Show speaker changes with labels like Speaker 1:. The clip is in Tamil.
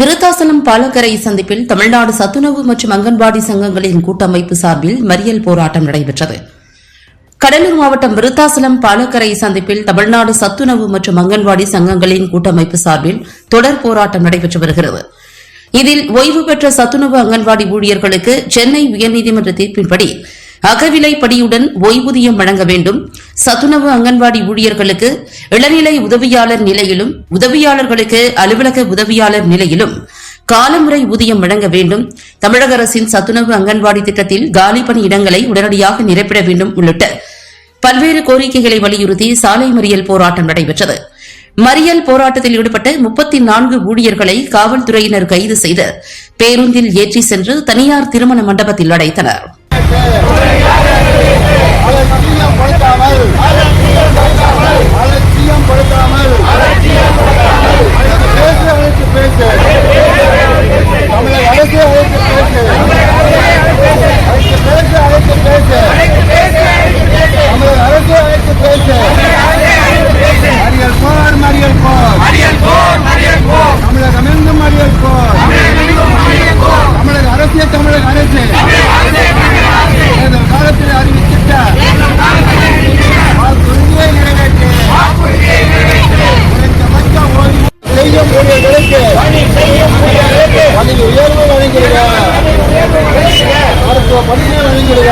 Speaker 1: விருத்தாசலம் பாலக்கரை சந்திப்பில் தமிழ்நாடு சத்துணவு மற்றும் அங்கன்வாடி சங்கங்களின் கூட்டமைப்பு சார்பில் மறியல் போராட்டம் நடைபெற்றது. கடலூர் மாவட்டம் விருத்தாசலம் பாலக்கரை சந்திப்பில் தமிழ்நாடு சத்துணவு மற்றும் அங்கன்வாடி சங்கங்களின் கூட்டமைப்பு சார்பில் தொடர் போராட்டம் நடைபெற்று வருகிறது. இதில் ஓய்வு பெற்ற சத்துணவு அங்கன்வாடி ஊழியர்களுக்கு சென்னை உயர்நீதிமன்ற தீர்ப்பின்படி அகவிலைப்படியுடன் ஓய்வூதியம் வழங்க வேண்டும். சத்துணவு அங்கன்வாடி ஊழியர்களுக்கு இளநிலை உதவியாளர் நிலையிலும் உதவியாளர்களுக்கு அலுவலக உதவியாளர் நிலையிலும் காலமுறை ஊதியம் வழங்க வேண்டும். தமிழக அரசின் சத்துணவு அங்கன்வாடி திட்டத்தில் காலி பணி இடங்களை உடனடியாக நிரப்பிட வேண்டும் உள்ளிட்ட பல்வேறு கோரிக்கைகளை வலியுறுத்தி சாலை மறியல் போராட்டம் நடைபெற்றது. மறியல் போராட்டத்தில் ஈடுபட்ட முப்பத்தி நான்கு ஊழியர்களை காவல்துறையினர் கைது செய்து பேருந்தில் ஏற்றி சென்று தனியார் திருமண மண்டபத்தில் அடைத்தனர்.
Speaker 2: É. உயர்வு மருத்துவ பணியை வழங்கிடுக